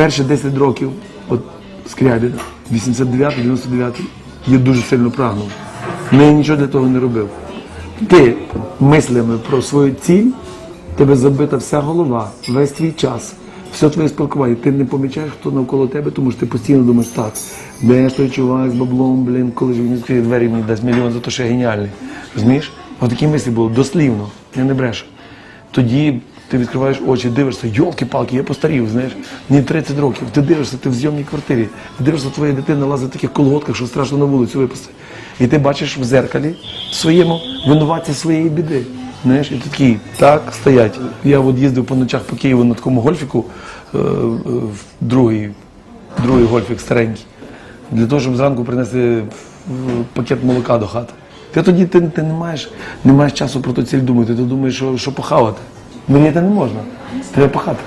перші 10 років, от Скрябіна, 89-99, я дуже сильно прагнув. Ну, я нічого для того не робив. Ти мислями про свою ціль, тебе забита вся голова, весь твій час, все твоє спілкування. Ти не помічаєш, хто навколо тебе, тому що ти постійно думаєш так. Де ж той чувак з баблом, блін, коли ж він відкриє двері, мені дасть мільйон за те, що я геніальний. Розумієш? От такі мислі були дослівно, я не брешу. Тоді ти відкриваєш очі, дивишся, йолки-палки, я постарів, знаєш, мені 30 років. Ти дивишся, ти в зйомній квартирі, ти дивишся, твоя дитина лазить в таких колготках, що страшно на вулицю випустити. І ти бачиш в зеркалі своєму винуватці своєї біди. Знаєш, і ти такий, так, стоять. Я от їздив по ночах по Києву на такому гольфіку, е, другий, другий гольфік старенький, для того, щоб зранку принести пакет молока до хати. Ти тоді ти, ти не, маєш, не маєш часу про ту ціль думати, ти думаєш, що, що похавати. Мені це не можна. Треба пахати.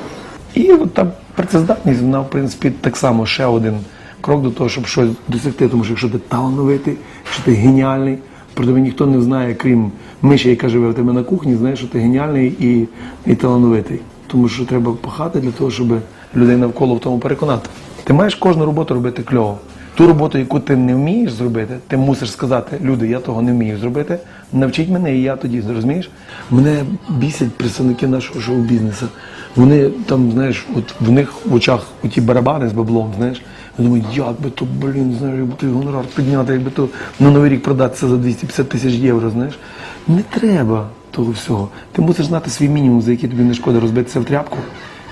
І от та працездатність, вона, в принципі, так само ще один крок до того, щоб щось досягти. Тому що якщо ти талановитий, якщо ти геніальний, про тебе ніхто не знає, крім миші, яка живе в тебе на кухні, знає, що ти геніальний і, і талановитий. Тому що треба пахати для того, щоб людей навколо в тому переконати. Ти маєш кожну роботу робити кльово. Ту роботу, яку ти не вмієш зробити, ти мусиш сказати, люди, я того не вмію зробити. Навчіть мене, і я тоді розумієш. Мене бісять представники нашого шоу-бізнесу. Вони там, знаєш, от в них в очах оті барабани з баблом, знаєш. Я думаю, як би то, блін, знаєш, якби той гонорар підняти, якби то на новий рік продатися за 250 тисяч євро, знаєш. Не треба того всього. Ти мусиш знати свій мінімум, за який тобі не шкода розбитися в тряпку,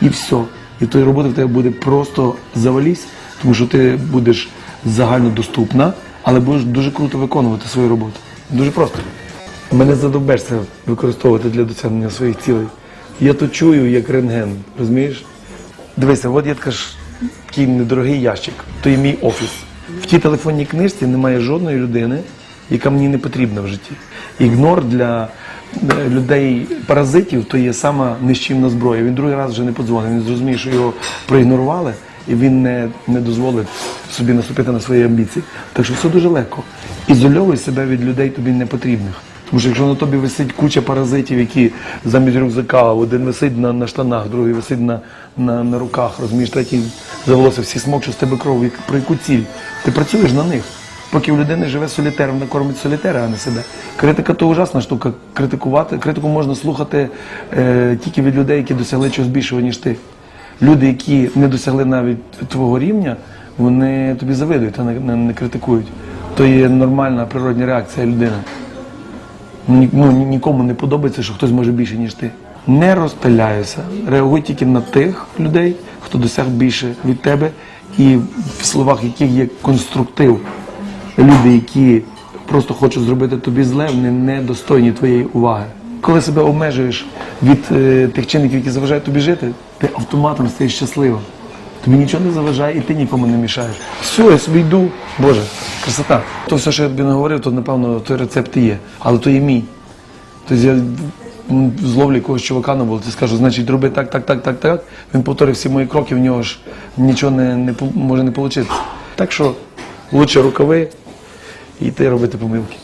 і все. І тої роботи в тебе буде просто завалісь, тому що ти будеш загальнодоступна, але будеш дуже круто виконувати свою роботу. Дуже просто. Мене задовбешся використовувати для досягнення своїх цілей. Я то чую як рентген, розумієш? Дивися, от є така ж такий недорогий ящик, то є мій офіс. В тій телефонній книжці немає жодної людини, яка мені не потрібна в житті. Ігнор для е, людей паразитів то є сама нищівна зброя. Він другий раз вже не подзвонив. Він зрозуміє, що його проігнорували, і він не, не дозволить собі наступити на свої амбіції. Так що все дуже легко. Ізольовуй себе від людей тобі непотрібних. Тому що якщо на тобі висить куча паразитів, які замість рюкзака, один висить на, на штанах, другий висить на, на, на руках, розумієш, третій за волосся, всі смокчуть з тебе кров. Про яку ціль? Ти працюєш на них. Поки у людини живе солітером, вона кормить солітера, а не себе. Критика то ужасна штука. Критикувати, критику можна слухати е, тільки від людей, які досягли чогось більшого, ніж ти. Люди, які не досягли навіть твого рівня, вони тобі завидують, а не, не, критикують. То є нормальна природня реакція людини. Ні- ну, ні- нікому не подобається, що хтось може більше, ніж ти. Не розпиляйся. Реагуй тільки на тих людей, хто досяг більше від тебе, і в словах яких є конструктив. Люди, які просто хочуть зробити тобі зле, вони не достойні твоєї уваги. Коли себе обмежуєш від е, тих чинників, які заважають тобі жити, ти автоматом стаєш щасливим. Тобі нічого не заважає, і ти нікому не мішаєш. Все, я собі йду. Боже, красота. То все, що я тобі наговорив, то напевно той рецепт і є. Але то є мій. Тобто я зловлю якогось чувака на вулиці, скажу, значить, роби так, так, так, так, так. Він повторив всі мої кроки, в нього ж нічого не, не може не вийти. Так що лучше рукави і йти робити помилки.